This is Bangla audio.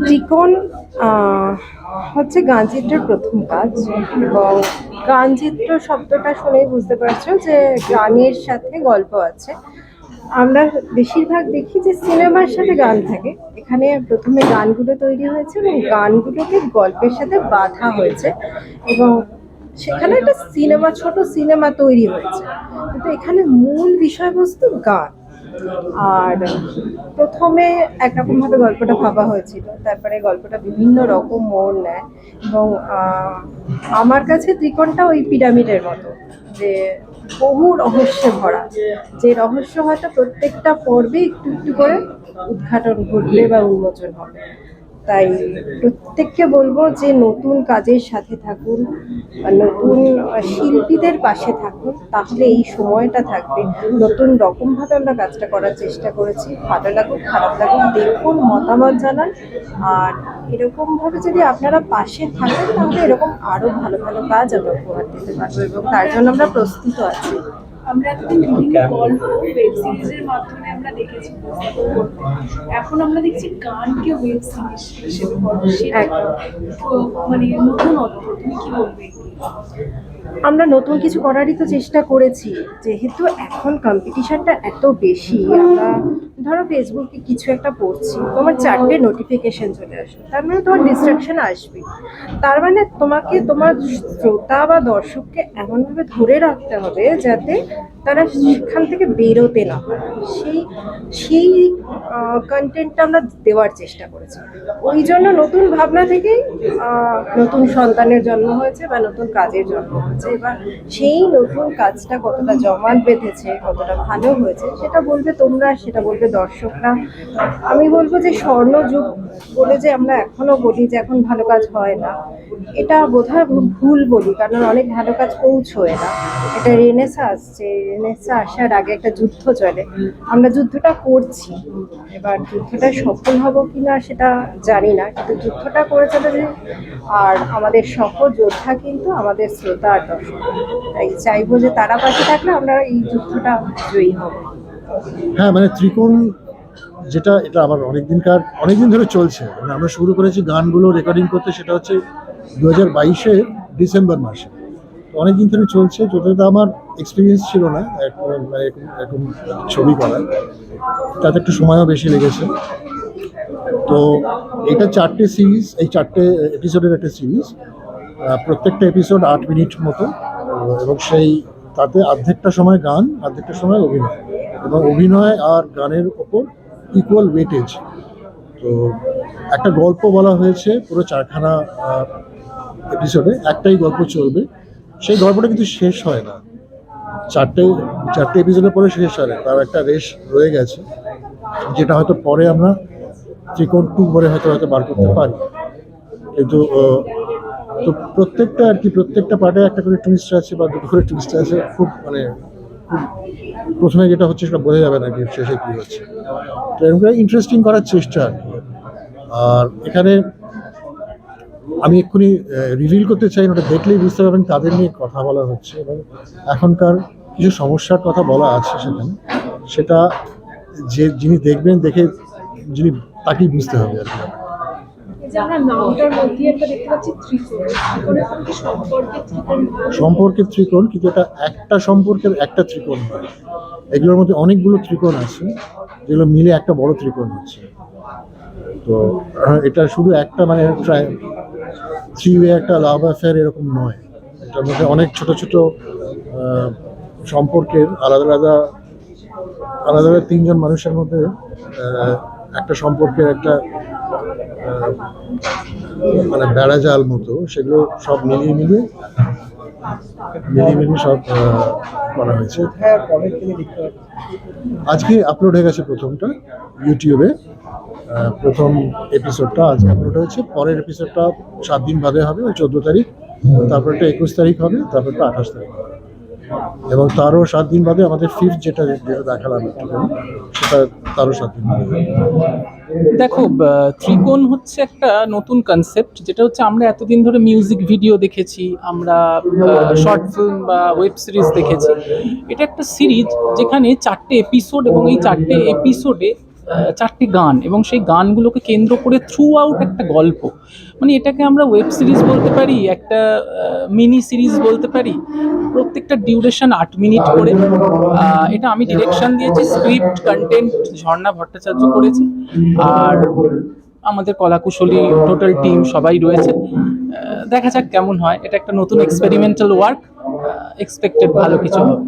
ত্রিকোণ আহ, হচ্ছে গানচিত্রের প্রথম কাজ এবং গানচিত্র শব্দটা শুনেই বুঝতে পারছ যে গানের সাথে গল্প আছে। আমরা বেশিরভাগ দেখি যে সিনেমার সাথে গান থাকে। এখানে প্রথমে গানগুলো তৈরি হয়েছে এবং গানগুলোকে গল্পের সাথে বাঁধা হয়েছে এবং সেখানে একটা সিনেমা, ছোট সিনেমা তৈরি হয়েছে। কিন্তু এখানে মূল বিষয়বস্তু গান। আর প্রথমে একরকম ভাবে গল্পটা ভাবা হয়েছিল। তারপরে গল্পটা বিভিন্ন রকম মোড় নেয় এবং আমার কাছে ত্রিকোণটা ওই পিরামিডের মতো, যে বহু রহস্যে ভরা। যে রহস্য হয়তো প্রত্যেকটা পর্বে একটু একটু করে উদ্ঘাটন ঘটবে বা উন্মোচন হবে। তাই প্রত্যেককে বলব যে নতুন কাজের সাথে থাকুন নতুন শিল্পীদের পাশে থাকুন তাহলে এই সময়টা থাকবে। নতুন রকমভাবে আমরা কাজটা করার চেষ্টা করেছি। ভালো লাগুক খারাপ লাগুক দেখুন মতামত জানান। আর এরকমভাবে যদি আপনারা পাশে থাকেন তাহলে এরকম আরও ভালো ভালো কাজ আমরা উপহার দিতে পারব এবং তার জন্য আমরা প্রস্তুত আছি। আমরা এতদিন বিভিন্ন গল্প ওয়েব সিরিজের মাধ্যমে আমরা দেখেছি এখন আমরা দেখছি গানকে ওয়েব সিরিজ হিসেবে। মানে নতুনত্ব তুমি কি বলবে? আমরা নতুন কিছু করারই তো চেষ্টা করেছি যেহেতু এখন কম্পিটিশনটা এত বেশি আমরা ধরো ফেসবুকে কিছু একটা পড়ছি তোমার চারটে নোটিফিকেশন চলে আসবে তার মানে তোমার ডিস্ট্রাকশন আসবে। তার মানে তোমাকে তোমার শ্রোতা বা দর্শককে এমনভাবে ধরে রাখতে হবে যাতে তারা সেখান থেকে বেরোতে না পারে। সেই সেই কন্টেন্টটা আমরা দেওয়ার চেষ্টা করেছি। ওই জন্য নতুন ভাবনা থেকেই নতুন সন্তানের জন্ম হয়েছে বা নতুন কাজের জন্ম হয়েছে। এবার সেই নতুন কাজটা কতটা জমাট বেঁধেছে, কতটা ভালো হয়েছে, সেটা বলবে তোমরা, সেটা বলবে দর্শকরা। আমি বলব যে স্বর্ণযুগ বলে যে আমরা এখনও বলি যে এখন ভালো কাজ হয় না, এটা বোধহয় ভুল বলি, কারণ অনেক ভালো কাজ পৌঁছয় না। এটা রেনেসা আসছে রেনেসা আসার আগে একটা যুদ্ধ চলে। আমরা যুদ্ধটা করছি, এবার যুদ্ধটা সফল হব কিনা সেটা জানি না, কিন্তু যুদ্ধটা করে চলেছে আর আমাদের সফল যোদ্ধা কিন্তু আমাদের শ্রোতা আর দর্শক। তাই চাইব যে তারা পাশে থাকলে আমরা এই যুদ্ধটা জয়ী হব। হ্যাঁ মানে ত্রিকোণ যেটা, এটা আমার অনেক দিনকার অনেক দিন ধরে চলছে। মানে আমরা শুরু করেছি গানগুলো রেকর্ডিং করতে, সেটা হচ্ছে দু হাজার বাইশে ডিসেম্বর মাসে। অনেক দিন ধরে চলছে, যতটা আমার এক্সপিরিয়েন্স ছিল না এক- মানে ছবি করার তাতে একটু সময়ও বেশি লেগেছে। তো এটা চারটে সিরিজ এই চারটে এপিসোডের একটা সিরিজ প্রত্যেকটা এপিসোড আট মিনিট মতো, এবং সেই, তাতে অর্ধেকটা সময় গান, অর্ধেকটা সময় অভিনয়, এবং অভিনয় আর গানের ওপর ইকুয়াল ওয়েটেজ তো একটা গল্প বলা হয়েছে, পুরো চারখানা এপিসোডে একটাই গল্প চলবে সেই গল্পটা কিন্তু শেষ হয় না। চারটে চারটে এপিসোডের পরে শেষ হয় তার একটা রেশ রয়ে গেছে, যেটা হয়তো পরে আমরা ত্রিকোণ টু পরে হয়তো হয়তো বার করতে পারি। কিন্তু তো প্রত্যেকটা আর কি, প্রত্যেকটা পার্টে একটা করে টুইস্ট আছে বা দুটো করে টুইস্ট আছে, খুব মানে খুব প্রথমে যেটা হচ্ছে সেটা বোঝা যাবে না কি শেষে কি হচ্ছে। তো এরকম ইন্টারেস্টিং করার চেষ্টা আর এখানে আমি এক্ষুনি রিভিল করতে চাই না ওটা দেখলেই বুঝতে পারবেন তাদের নিয়ে কথা বলা হচ্ছে এবং এখনকার কিছু সমস্যার কথা বলা আছে সেখানে। সেটা যে যিনি দেখবেন দেখে যিনি তাকেই বুঝতে হবে আর কি। সম্পর্কের ত্রিকোণ। কিন্তু এটা একটা সম্পর্কের একটা ত্রিকোণ নয় এগুলোর মধ্যে অনেকগুলো ত্রিকোণ আছে যেগুলো মিলে একটা বড় ত্রিকোণ হচ্ছে তো এটা শুধু একটা মানে থ্রি ওয়ে একটা লাভ অ্যাফেয়ার এরকম নয়। এটার মধ্যে অনেক ছোট ছোট সম্পর্কের আলাদা আলাদা আলাদা আলাদা তিনজন মানুষের মধ্যে একটা সম্পর্কের একটা মানে বেড়া জাল মতো সেগুলো সব মিলিয়ে মিলিয়ে মিলিয়ে মিলিয়ে সব করা হয়েছে। আজকে আপলোড হয়ে গেছে প্রথমটা ইউটিউবে প্রথম এপিসোডটা আজকে আপলোড হয়েছে। পরের এপিসোডটা সাত দিন বাদে হবে, ওই চোদ্দ তারিখ। তারপরটা একুশ তারিখ হবে, তারপর তারপরটা আঠাশ তারিখ হবে। এবং তারও সাত দিন বাদে আমাদের ফিফথ যেটা যেটা দেখালাম একটুখানি, সেটা তারও সাত দিন বাদে দেখো ত্রিকোণ হচ্ছে একটা নতুন কনসেপ্ট যেটা হচ্ছে আমরা এতদিন ধরে মিউজিক ভিডিও দেখেছি, আমরা শর্ট ফিল্ম বা ওয়েব সিরিজ দেখেছি। এটা একটা সিরিজ যেখানে চারটে এপিসোড এবং এই চারটে এপিসোডে চারটে গান এবং সেই গানগুলোকে কেন্দ্র করে থ্রু আউট একটা গল্প। মানে এটাকে আমরা ওয়েব সিরিজ বলতে পারি, একটা মিনি সিরিজ বলতে পারি, প্রত্যেকটা ডিউরেশন আট মিনিট করে। এটা আমি ডিরেকশন দিয়েছি স্ক্রিপ্ট কন্টেন্ট ঝর্ণা ভট্টাচার্য করেছে। আর আমাদের কলাকুশলী টোটাল টিম সবাই রয়েছে। দেখা যাক কেমন হয়। এটা একটা নতুন এক্সপেরিমেন্টাল ওয়ার্ক এক্সপেক্টেড ভালো কিছু হবে।